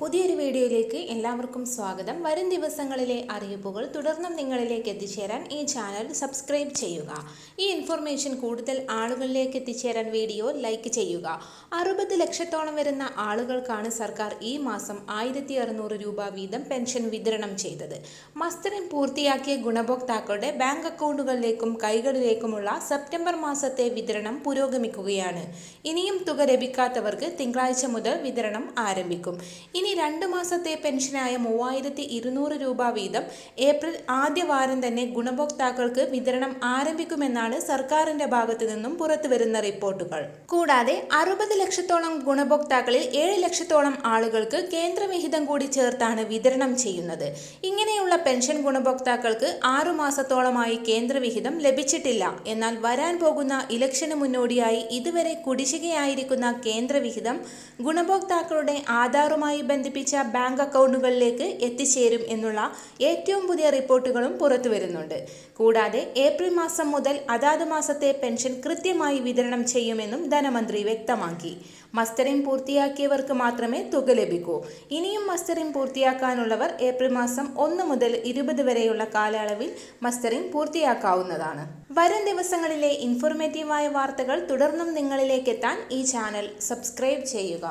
പുതിയൊരു വീഡിയോയിലേക്ക് എല്ലാവർക്കും സ്വാഗതം. വരും ദിവസങ്ങളിലെ അറിയിപ്പുകൾ തുടർന്നും നിങ്ങളിലേക്ക് എത്തിച്ചേരാൻ ഈ ചാനൽ സബ്സ്ക്രൈബ് ചെയ്യുക. ഈ ഇൻഫർമേഷൻ കൂടുതൽ ആളുകളിലേക്ക് എത്തിച്ചേരാൻ വീഡിയോ ലൈക്ക് ചെയ്യുക. അറുപത് ലക്ഷത്തോളം വരുന്ന ആളുകൾക്കാണ് സർക്കാർ ഈ മാസം ആയിരത്തി അറുന്നൂറ് രൂപ വീതം പെൻഷൻ വിതരണം ചെയ്തത്. മസ്റ്ററിംഗ് പൂർത്തിയാക്കിയ ഗുണഭോക്താക്കളുടെ ബാങ്ക് അക്കൗണ്ടുകളിലേക്കും കൈകളിലേക്കുമുള്ള സെപ്റ്റംബർ മാസത്തെ വിതരണം പുരോഗമിക്കുകയാണ്. ഇനിയും തുക ലഭിക്കാത്തവർക്ക് തിങ്കളാഴ്ച മുതൽ വിതരണം ആരംഭിക്കും. ഇനി രണ്ട് മാസത്തെ പെൻഷനായ മൂവായിരത്തി ഇരുന്നൂറ് രൂപ വീതം ഏപ്രിൽ ആദ്യ വാരം തന്നെ ഗുണഭോക്താക്കൾക്ക് വിതരണം ആരംഭിക്കുമെന്നാണ് സർക്കാരിന്റെ ഭാഗത്തു നിന്നും പുറത്തുവരുന്ന റിപ്പോർട്ടുകൾ. കൂടാതെ അറുപത് ലക്ഷത്തോളം ഗുണഭോക്താക്കളിൽ ഏഴ് ലക്ഷത്തോളം ആളുകൾക്ക് കേന്ദ്രവിഹിതം കൂടി ചേർത്താണ് വിതരണം ചെയ്യുന്നത്. ഇങ്ങനെയുള്ള പെൻഷൻ ഗുണഭോക്താക്കൾക്ക് ആറു മാസത്തോളമായി കേന്ദ്രവിഹിതം ലഭിച്ചിട്ടില്ല. എന്നാൽ വരാൻ പോകുന്ന ഇലക്ഷന് മുന്നോടിയായി ഇതുവരെ കുടിശ്ശികയായിരിക്കുന്ന കേന്ദ്രവിഹിതം ഗുണഭോക്താക്കളുടെ ആധാറുമായി ബന്ധിപ്പിച്ച ബാങ്ക് അക്കൗണ്ടുകളിലേക്ക് എത്തിച്ചേരും എന്നുള്ള ഏറ്റവും പുതിയ റിപ്പോർട്ടുകളും പുറത്തു വരുന്നുണ്ട്. കൂടാതെ ഏപ്രിൽ മാസം മുതൽ അതാത് മാസത്തെ പെൻഷൻ കൃത്യമായി വിതരണം ചെയ്യുമെന്നും ധനമന്ത്രി വ്യക്തമാക്കി. മസ്റ്ററിംഗ് പൂർത്തിയാക്കിയവർക്ക് മാത്രമേ തുക ലഭിക്കൂ. ഇനിയും മസ്റ്ററിംഗ് പൂർത്തിയാക്കാനുള്ളവർ ഏപ്രിൽ മാസം ഒന്ന് മുതൽ ഇരുപത് വരെയുള്ള കാലയളവിൽ മസ്റ്ററിംഗ് പൂർത്തിയാക്കാവുന്നതാണ്. വരും ദിവസങ്ങളിലെ ഇൻഫോർമേറ്റീവായ വാർത്തകൾ തുടർന്നും നിങ്ങളിലേക്ക് എത്താൻ ഈ ചാനൽ സബ്സ്ക്രൈബ് ചെയ്യുക.